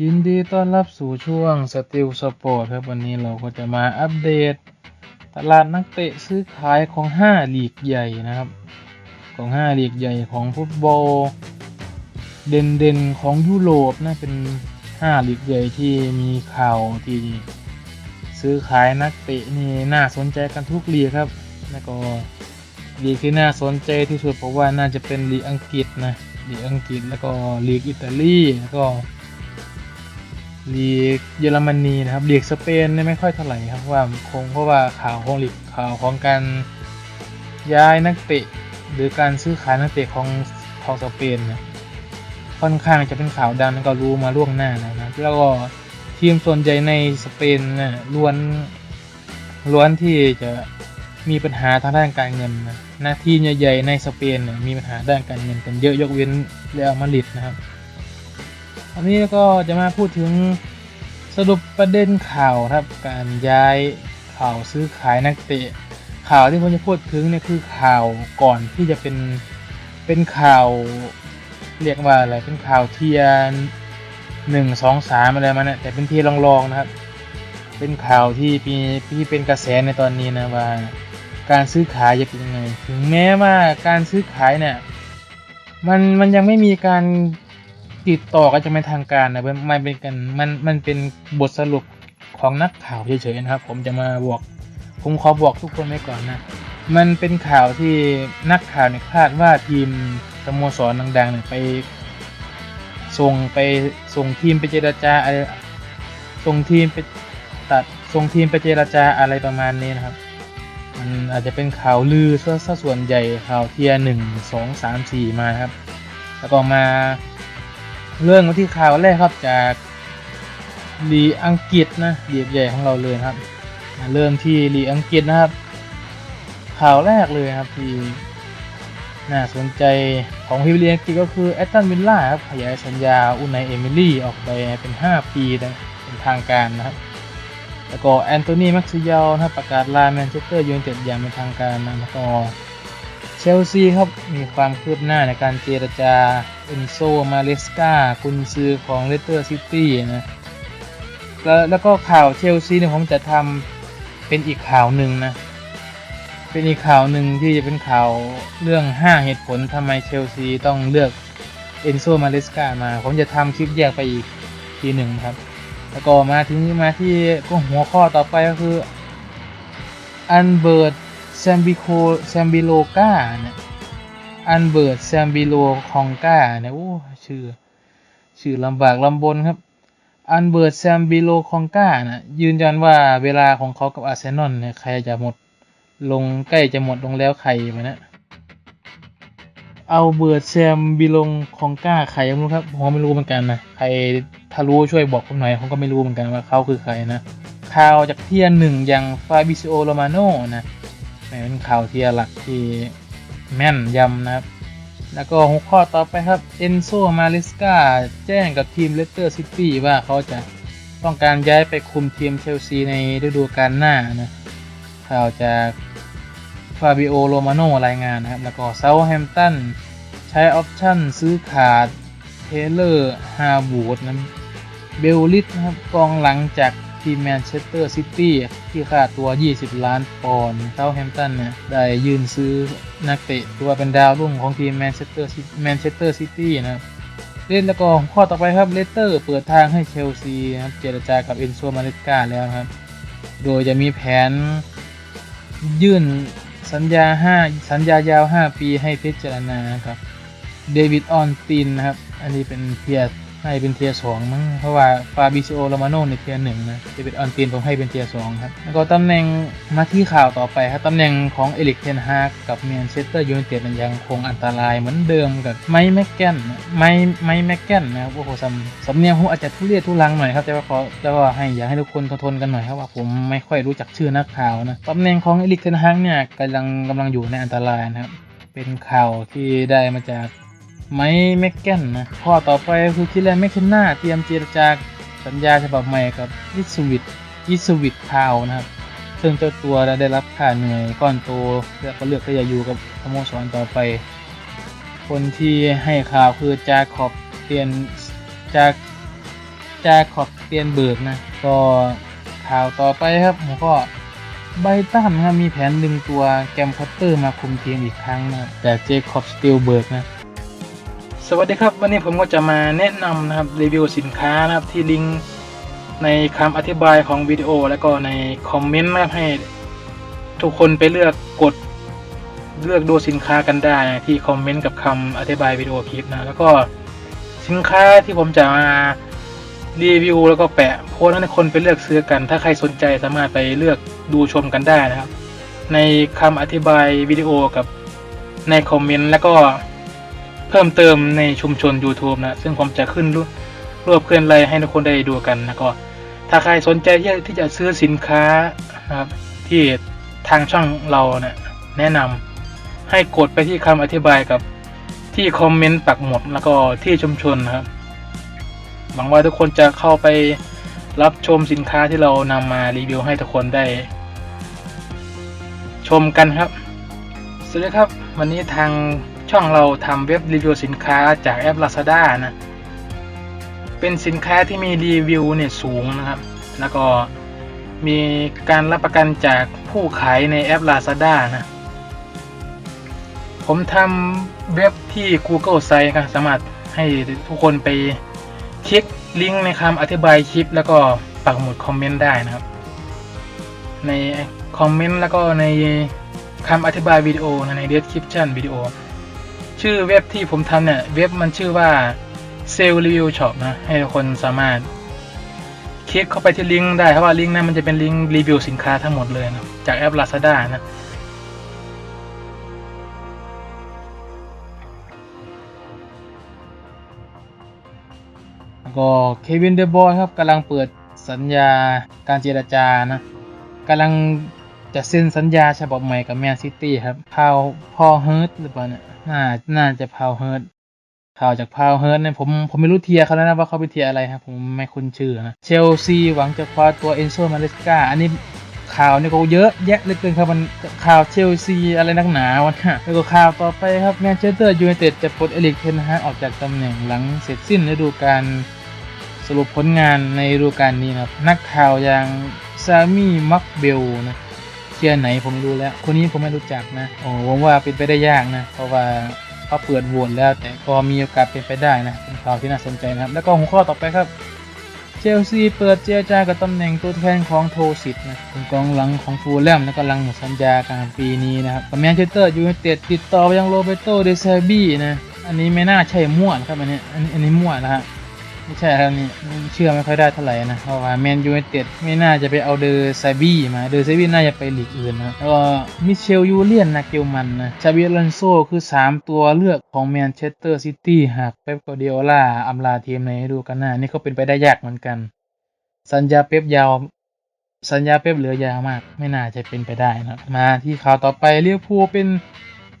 ยินดีต้อนรับสู่ช่วงสติลสปอร์ตครับ วันนี้เราก็จะมาอัปเดต ตลาดนักเตะซื้อขายของ 5 ลีกใหญ่นะครับ ของ 5 ลีกใหญ่ของฟุตบอล เด่นๆของยุโรปนะเป็น 5 ลีกใหญ่ที่มีข่าวที่ซื้อขายนักเตะนี่น่าสนใจกันทุกลีกครับ แล้วก็ลีกที่น่าสนใจที่สุดเพราะว่าน่าจะเป็นลีกอังกฤษนะลีกอังกฤษแล้วก็ลีกอิตาลีแล้วก็ ลีกเยอรมนีนะครับลีกสเปนเนี่ยไม่ค่อยเท่าไหร่ครับเพราะว่าคงเพราะว่าข่าวของลีกข่าวของการย้ายนักเตะ หรือการซื้อขายนักเตะของของสเปนเนี่ยค่อนข้างจะเป็นข่าวดังแล้วก็รู้มาล่วงหน้าแล้วนะแล้วก็ทีมส่วนใหญ่ในสเปนเนี่ยล้วนล้วนที่จะมีปัญหาทางด้านการเงินนะหน้าที่ใหญ่ๆในสเปนเนี่ยมีปัญหาด้านการเงินกันเยอะยกเว้นเรอัลมาดริดนะครับ อันนี้ก็จะมาพูดถึงสรุปประเด็นข่าวครับ การย้ายข่าวซื้อขายนักเตะ ข่าวที่ผมจะพูดถึงเนี่ยคือข่าวก่อนที่จะเป็นเป็นข่าวเรียกว่าอะไรเป็นข่าวเทียนหนึ่งสองสามอะไรมาเนี่ยแต่เป็นเทียรองๆนะครับ เป็นข่าวที่มีที่เป็นกระแสในตอนนี้นะว่า การซื้อขายจะเป็นยังไง ถึงแม้ว่าการซื้อขายเนี่ยมันมันยังไม่มีการ ติดต่อกันจะเป็นทางการนะมันมันเป็นกันมันมันเป็นบทสรุปของนักข่าวเฉยๆนะครับ ผมจะมาบอกผมขอบอกทุกคนไว้ก่อนนะ มันเป็นข่าวที่นักข่าวเนี่ยคาดว่าทีมสโมสรดังๆเนี่ยไป ส่งไปส่งทีมไปเจรจาอะไรส่งทีมไปตัดส่งทีมไปเจรจาอะไรประมาณนี้นะครับมันอาจจะเป็นข่าวลือซะซะส่วนใหญ่ข่าวเทียหนึ่งสองสามสี่มาครับ แล้วก็มา เรื่องมาที่ข่าวแรกครับจากลีอังกฤษนะลีกใหญ่ของเราเลยครับ เริ่มที่ลีอังกฤษนะครับ ข่าวแรกเลยครับที่น่าสนใจของพิมลีกอังกฤษก็คือแอตตันวิลล่าครับขยายสัญญาอุนายเอมิลี่ออกไปเป็น 5 ปีนะเป็นทางการนะครับแล้วก็แอนโทนีแม็กซิยาลนะประกาศลาแมนเชสเตอร์ยูไนเต็ดอย่างเป็นทางการนะแล้วก็เชลซีครับมีความคืบหน้าในการเจรจาเอนโซมาเลสกากุนซือของเลสเตอร์ซิตี้นะแล้วแล้วก็ข่าวเชลซีเนี่ยผมจะทำเป็นอีกข่าวหนึ่งนะเป็นอีกข่าวหนึ่งที่จะเป็นข่าวเรื่อง 5 เหตุผลทำไมเชลซีต้องเลือกเอนโซมาเลสกามา ผมจะทำคลิปแยกไปอีกทีหนึ่งครับ แล้วก็มาถึงมาที่ก็หัวข้อต่อไปก็คืออันเบิร์ดแซมบิโคแซมบิโลกาเนี่ย อันเบิร์ดแซมบิโลคองกาเนี่ยโอ้ชื่อชื่อลำบากลำบนครับ อันเบิร์ดแซมบิโลคองกานะยืนยันว่าเวลาของเขากับอาร์เซนอลเนี่ยใครจะหมดลงใกล้จะหมดลงแล้วใครมานะเอาเบิร์ดแซมบิโลคองกาใครไม่รู้ครับผมไม่รู้เหมือนกันนะใครถ้ารู้ช่วยบอกผมหน่อยผมก็ไม่รู้เหมือนกันว่าเขาคือใครนะข่าวจากเทียร์หนึ่งอย่างฟาบิซิโอโรมาโนนะเป็นข่าวเทียร์หลักที่ แม่นยำนะครับ แล้วก็หัวข้อต่อไปครับเอนโซมาลิสกาแจ้งกับทีมเลสเตอร์ซิตี้ว่าเขาจะต้องการย้ายไปคุมทีมเชลซีในฤดูกาลหน้านะข่าวจากฟาบิโอโรมาโนรายงานนะครับ แล้วก็เซาแฮมตันใช้ออปชั่นซื้อขาดเทเลอร์ฮาบูดนะเบลลิสนะครับกองหลังจาก ทีมแมนเชสเตอร์ซิตี้ที่ค่าตัว 20 ล้านปอนด์เซาแฮมตันเนี่ยได้ยื่นซื้อนักเตะตัวเป็นดาวรุ่งของทีมแมนเชสเตอร์แมนเชสเตอร์ซิตี้นะครับเล่นแล้วก็ข้อต่อไปครับเลสเตอร์เปิดทางให้เชลซีนะครับเจรจากับเอนโซมาเลสกาแล้วครับ โดยจะมีแผนยื่นสัญญา 5 สัญญายาว 5 ปีให้พิจารณาครับเดวิดออนตินนะครับ อันนี้เป็นเทียร์ ให้เป็นเทียสองมั้งเพราะว่าฟาบิซิโอโรมาโนในเทียหนึ่งนะจะเดวิดออนตินผมให้เป็นเทียสองครับ แล้วก็ตำแหน่งมาที่ข่าวต่อไปครับตำแหน่งของเอลิกเทนฮากกับแมนเชสเตอร์ยูไนเต็ดยังคงอันตรายเหมือนเดิมกับไมค์แม็กแกนไมค์ไมค์แม็กแกนนะครับโอ้โหสำสำเนียงผมอาจจะทุเรศทุลังหน่อยครับแต่ว่าขอแต่ว่าให้อยากให้ทุกคนทนกันหน่อยครับว่าผมไม่ค่อยรู้จักชื่อนักข่าวนะตำแหน่งของเอลิกเทนฮากเนี่ยกำลังกำลังอยู่ในอันตรายนะครับเป็นข่าวที่ได้มาจาก ไมค์แม็กแกนนะข้อต่อไปคือคิแลนแมคเคนนาเตรียมเจรจาสัญญาฉบับใหม่กับอิสวิตอิสวิตทาวนะครับ ซึ่งเจ้าตัวได้รับค่าเหนื่อยก้อนโตแล้วก็เลือกที่จะอยู่กับสโมสรต่อไป คนที่ให้ข่าวคือจาขอบเตียนจากจาขอบเตียนเบิร์กนะก็ข่าวต่อไปครับผมก็ไบตันครับมีแผนดึงตัวแกมพอตเตอร์มาคุมทีมอีกครั้งนะครับจากเจคอบสตีลเบิร์กนะ สวัสดีครับ วันนี้ผมก็จะมาแนะนำนะครับรีวิวสินค้านะครับที่ลิงก์ในคำอธิบายของวิดีโอ แล้วก็ในคอมเมนต์นะครับให้ทุกคนไปเลือกกดเลือกดูสินค้ากันได้นะที่คอมเมนต์กับคำอธิบายวิดีโอคลิปนะแล้วก็สินค้าที่ผมจะมารีวิวแล้วก็แปะโพสต์ให้คนไปเลือกซื้อกัน ถ้าใครสนใจสามารถไปเลือกดูชมกันได้นะครับ ในคำอธิบายวิดีโอกับในคอมเมนต์แล้วก็ เพิ่มเติมในชุมชน YouTube นะ ซึ่งผมจะขึ้นรูปรวบเคลื่อนไรให้ทุกคนได้ดูกันแล้วก็ ถ้าใครสนใจที่จะซื้อสินค้านะครับ ที่ทางช่องเราเนะี่ยแนะนำให้กดไปที่คำอธิบายกับที่คอมเมนต์ปักหมุดแล้วก็ที่ชุมชนนะครับหวังว่าทุกคนจะเข้าไปรับชมสินค้าที่เรานำมารีวิวให้ทุกคนได้ ชมกันครับ สวัสดีครับ วันนี้ทาง ช่องเราทำเว็บรีวิวสินค้าจากแอป Lazada นะ เป็นสินค้าที่มีรีวิวเนี่ยสูงนะครับ แล้วก็มีการรับประกันจากผู้ขายในแอป Lazada นะ ผมทำเว็บที่ Google Site ครับสามารถให้ทุกคนไปคลิกลิงก์ในคำอธิบายคลิป แล้วก็ปักหมุดคอมเมนต์ได้นะครับ ในคอมเมนต์แล้วก็ในคำอธิบายวิดีโอนะใน description วิดีโอ ชื่อเว็บที่ผมทำเนี่ย เว็บมันชื่อว่า Sale Review Shop นะ ให้คนสามารถ คลิกเข้าไปที่ลิงก์ได้เพราะว่าลิงก์นั้นมันจะเป็นลิงก์รีวิวสินค้าทั้งหมดเลยนะจากแอป Lazada นะก็เควินเดบอยครับกำลังเปิดสัญญาการเจรจานะกำลังจะเซ็นสัญญาฉบับใหม่กับแมนซิตี้ครับพาวพอเฮิร์ตหรือเปล่าเนี่ย น่าน่าจะพาวเฮิร์ตข่าวจากพาวเฮิร์ตเนี่ยผมผมไม่รู้เทียร์เขาแล้วนะว่าเขาเป็นเทียร์อะไรครับผมไม่คุ้นชื่อนะเชลซีหวังจะคว้าตัวเอนโซมาเลสกาอันนี้ข่าวนี่ก็เยอะแยะเลือเกินครับมันข่าวเชลซีอะไรนักหนาวะเนี่ยแล้วก็ข่าวต่อไปครับแมนเชสเตอร์ยูไนเต็ดจะปลดเอลิกเทนฮาออกจากตำแหน่งหลังเสร็จสิ้นฤดูกาลสรุปผลงานในฤดูกาลนี้นะครับนักข่าวอย่างซามีมักเบลนะ เชียร์ไหนผมไม่รู้แล้ว คนนี้ผมไม่รู้จักนะโอ้ผมว่าเป็นไปได้ยากนะ เพราะว่าเขาเปิดโหวตแล้ว แต่ก็มีโอกาสเป็นไปได้นะเป็นข่าวที่น่าสนใจนะครับ แล้วก็หัวข้อต่อไปครับเชลซีเปิดเจรจากับตำแหน่งตัวแทนของโทสิตนะเป็นกองหลังของฟูลแลมแล้วก็หลังหมดสัญญากลางปีนี้นะครับแมนเชสเตอร์ยูไนเต็ดติดต่อไปยังโรเบโตเดซาบี้นะ อันนี้ไม่น่าใช่มั่วนครับอันนี้อันนี้อันนี้มั่วนะฮะ ไม่ใช่ครับนี่เชื่อไม่ค่อยได้เท่าไหร่นะเพราะว่าแมนยูไนเต็ดไม่น่าจะไปเอาเดอร์ไซบี้มาเดอร์ไซบี้น่าจะไปลีกอื่นนะแล้วก็มิเชลยูเลียนนะเกลมันนะชาบิอลอนโซคือ 3 ตัวเลือกของแมนเชสเตอร์ซิตี้หากเป๊ปกวาร์ดิโอลาอำลาทีมในฤดูกาลหน้านี่ก็เป็นไปได้ยากเหมือนกัน สัญญาเป๊ปยาวสัญญาเป๊ปเหลือยาวมาก ไม่น่าจะเป็นไปได้นะมาที่ข่าวต่อไปเรียวพูเป็น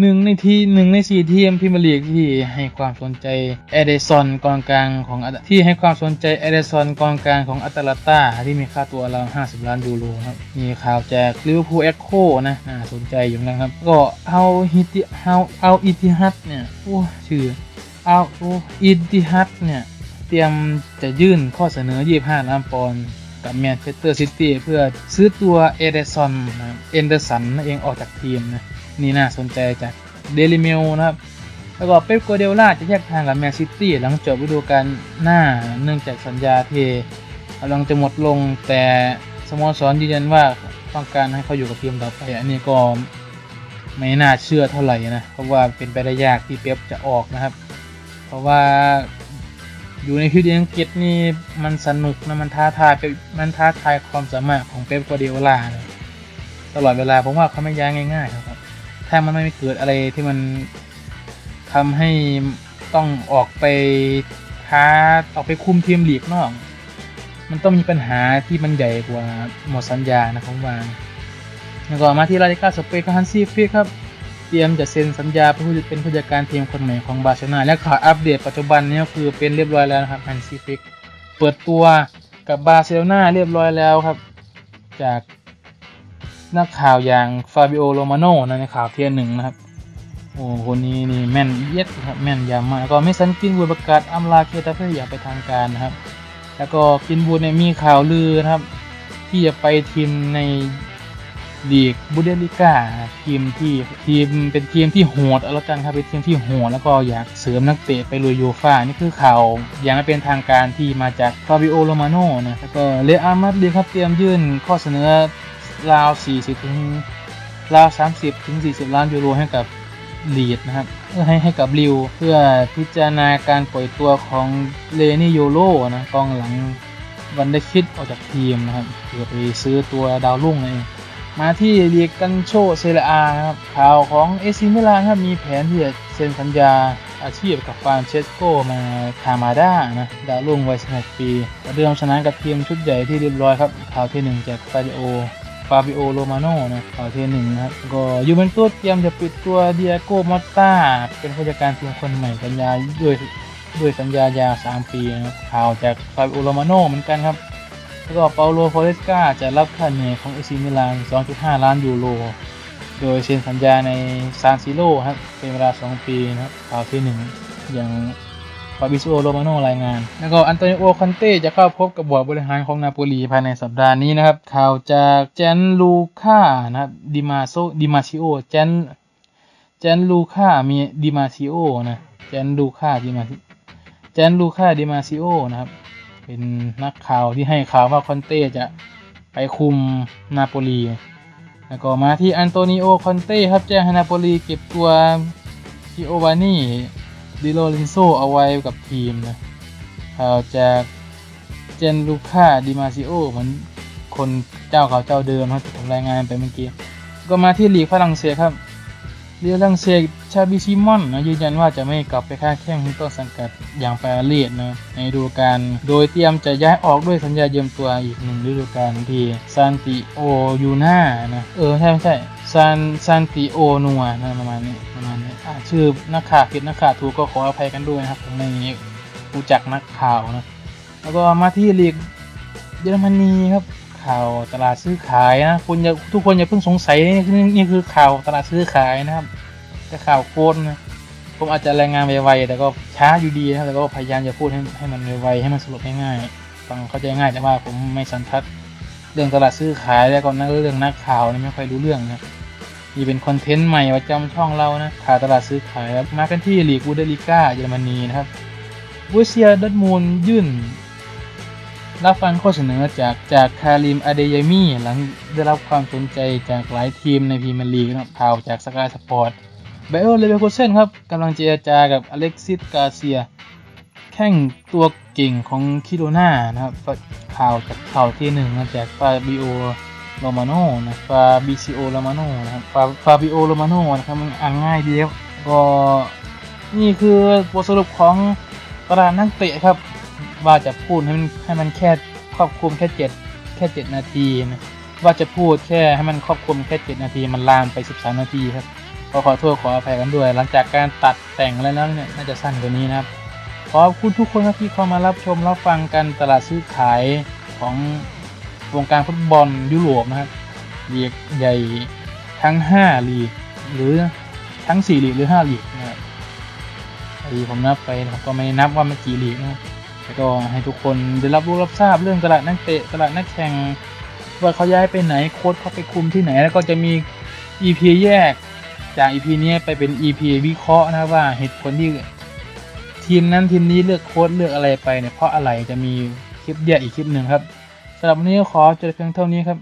หนึ่งในทีหนึ่งในสี่ทีมพรีเมียร์ลีกที่ให้ความสนใจเอเดซอนกองกลางของที่ให้ความสนใจเอเดซอนกองกลางของอัตแลนตาที่มีค่าตัวราว50 ล้านยูโรครับมีข่าวจากลิเวอร์พูลเอ็กโคนะน่าสนใจอยู่นะครับ ก็เอาฮิติเอาเอาอิติฮัดเนี่ยโอ้ชื่อเอาโออิติฮัดเนี่ยเตรียมจะยื่นข้อเสนอ 25 ล้านปอนด์กับแมนเชสเตอร์ซิตี้เพื่อซื้อตัวเอเดซอนนเอนเดอร์สันนั่นเองออกจากทีมนะ นี่น่าสนใจจากเดลิเมลนะครับ แล้วก็เป๊ปโกวเดล่าจะแยกทางกับแมนซิตี้หลังจบฤดูกาลหน้าเนื่องจากสัญญาที่กำลังจะหมดลงแต่สโมสรยืนยันว่าต้องการให้เขาอยู่กับทีมต่อไปอันนี้ก็ไม่น่าเชื่อเท่าไหร่นะเพราะว่าเป็นไปได้ยากที่เป๊ปจะออกนะครับ เพราะว่าอยู่ในพิธีอังกฤษนี่มันสนุกนะมันท้าทายไปมันท้าทายความสามารถของเป๊ปโกวเดล่าตลอดเวลาผมว่าเขาไม่ย้ายง่ายๆครับ ถ้ามันไม่เกิดอะไรที่มันทำให้ต้องออกไปท้าออกไปคุมทีมลีกนอก มันต้องมีปัญหาที่มันใหญ่กว่าหมดสัญญานะผมว่าแล้วก็มาที่ลาลิกาสเปนกับฮันซีฟิกครับ เตรียมจะเซ็นสัญญาเป็นผู้เป็นผู้จัดการทีมคนใหม่ของบาร์เซโลนาและข่าวอัปเดตปัจจุบันนี้ก็คือเป็นเรียบร้อยแล้วนะครับฮันซีฟิกเปิดตัวกับบาร์เซโลนาเรียบร้อยแล้วครับ จาก นักข่าวอย่างฟาบิโอโรมาโนนะในข่าวเทียร์หนึ่งนะครับ โอ้คนนี้นี่แม่นเย็ดครับแม่นยำมากแล้วก็ไม่สันกินวุประกาศอำลาเคตาเฟ่อย่างเป็นทางการนะครับ แล้วก็ปินบูเนี่ยมีข่าวลือนะครับ ที่จะไปทีมในลีกบูเดลิก้าทีมที่ทีมเป็นทีมที่โหดเอาละกันครับเป็นทีมที่โหดแล้วก็อยากเสริมนักเตะไปลุยยูฟ่านี่คือข่าวอย่างไม่เป็นทางการที่มาจากฟาบิโอโรมาโนนะแล้วก็เรอัลมาดริดครับเตรียมยื่นข้อเสนอ ราว40ถึงราว30ถึง40 ล้านยูโรให้กับลีดนะครับเพื่อให้ให้กับริว เพื่อพิจารณาการปล่อยตัวของเลนี่โยโรนะกองหลังวันได้คิดออกจากทีมนะครับเพื่อไปซื้อตัวดาวรุ่งนั่นเองมาที่ลีกกันโชเซเรอาครับข่าวของเอซิมิลานครับมีแผนที่จะเซ็นสัญญาอาชีพกับฟานเชสโกมาคามาด้านะดาวรุ่งวัย16ปีเริ่มชนะกับทีมชุดใหญ่ที่เรียบร้อยครับข่าวที่หนึ่งจากฟาบิโอ ฟาบิโอโรมาโน่นะข่าทีหนึ่งนะครับก็ยูเวนตุสเตรียมจะปิดตัวเดียโก้มอตตาเป็นผู้จัดการทีมคนใหม่สัญญาด้วยด้วยสัญญายาว3ปีนะครับข่าวจากฟาบิโอโรมาโน่เหมือนกันครับแล้วก็เปาโลฟอเรสกาจะรับค่าเหนื่อยของเอซิมิลาน 2.5 ล้านยูโร โดยเซ็นสัญญาในซานซิโร่ครับเป็นเวลา 2 ปีนะครับข่าวที่ 1 อย่าง ฟาบิซิโอโรมาโนรายงาน แล้วก็อันโตนิโอคอนเต้จะเข้าพบกับบอร์ดบริหารของนาโปลีภายในสัปดาห์นี้นะครับ ข่าวจากเจนลูค่านะครับดิมาโซดิมาซิโอเจนเจนลูค่ามีดิมาซิโอนะเจนลูค่าดิมาเจนลูค่าดิมาซิโอนะครับ เป็นนักข่าวที่ให้ข่าวว่าคอนเต้จะไปคุมนาโปลีแล้วก็มาที่อันโตนิโอคอนเต้ครับแจ้งให้นาโปลีเก็บตัวกิโอวานี่ ดิโลลินโซเอาไว้กับทีมนะข่าวจากเจนลูค่าดิมาซิโอเหมือนคนเจ้าเขาเจ้าเดิมครับที่ผมรายงานไปเมื่อกี้ ก็มาที่ลีกฝรั่งเศสครับลีกฝรั่งเศสชาบิซิมอนนะยืนยันว่าจะไม่กลับไปค้าแข้งที่ต้นสังกัดอย่างปารีสนะในฤดูกาลโดยเตรียมจะย้ายออกด้วยสัญญาเยืมตัวอีกหนึ่งฤดูกาลที่ซานติโอยูน่านะเออใช่ไม่ใช่ซานซานติโอนัวนะประมาณนี้ประมาณนี้ ชื่อนักข่าวผิดนักข่าวถูกก็ขออภัยกันด้วยนะครับผมไม่รู้จักนักข่าวนะแล้วก็มาที่ลีกเยอรมนีครับข่าวตลาดซื้อขายนะคุณอย่าทุกคนอย่าเพิ่งสงสัยนี่คือนี่คือข่าวตลาดซื้อขายนะครับแต่ข่าวโคนนะผมอาจจะรายงานไวๆแต่ก็ช้าอยู่ดีนะแต่ก็พยายามจะพูดให้ให้มันไวๆให้มันสรุปง่ายๆฟังเข้าใจง่ายแต่ว่าผมไม่สันทัดเรื่องตลาดซื้อขายแล้วก็นักเรื่องนักข่าวนี่ไม่ค่อยรู้เรื่องนะ นี่เป็นคอนเทนต์ใหม่ประจำช่องเรานะขาตลาดซื้อขายมากันที่ลีกบูเดลิก้าเยอรมนีนะครับบูเซียดอทมูลยื่น รับฟังข้อเสนอจากจากคาริมอเดยามีหลังได้รับความสนใจจากหลายทีมในพรีเมียร์ลีกนะครับข่าวจากสกายสปอร์ตไบโอเลเวอร์คูเซนครับกำลังเจรจากับอเล็กซิสกาเซีย แข่งตัวเก่งของคิโรนานะครับข่าวจากข่าวที่หนึ่งมาจากฟาบิโอ โรมาโน่นะฟาบิซิโอโรมาโน่นะครับฟาฟาบิโอโรมาโน่นะครับมันอ่านง่ายดีครับก็นี่คือบทสรุปของตารางนักเตะครับ ว่าจะพูดให้มันให้มันแค่ครอบคลุมแค่เจ็ดแค่เจ็ดนาทีนะว่าจะพูดแค่ให้มันครอบคลุมแค่เจ็ดนาทีมันลามไปสิบสามนาทีครับก็ขอโทษขออภัยกันด้วย หลังจากการตัดแต่งแล้วนั้นเนี่ยน่าจะสั้นกว่านี้นะครับขอบคุณทุกคนครับที่เข้ามารับชมรับฟังกันตลาดซื้อขายของ วงการฟุตบอลยุโรปนะครับลีกใหญ่ทั้ง 5 ลีก หรือทั้ง 4 ลีกหรือ 5 ลีกนะครับไอ้ผมนับไปนะครับก็ไม่นับว่ามันกี่ลีกนะครับแล้วก็ให้ทุกคนได้รับรู้รับทราบเรื่องตลาดนักเตะตลาดนักแข่งว่าเขาย้ายไปไหนโค้ชเขาไปคุมที่ไหน แล้วก็จะมี EP แยกจาก EP นี้ไปเป็น EP วิเคราะห์นะว่าเหตุผลที่ทีมนั้นทีมนี้เลือกโค้ชเลือกอะไรไปเนี่ยเพราะอะไรจะมีคลิปแยกอีกคลิปหนึ่งครับ สำหรับวันนี้ก็ขอจบเพียงเท่านี้ครับ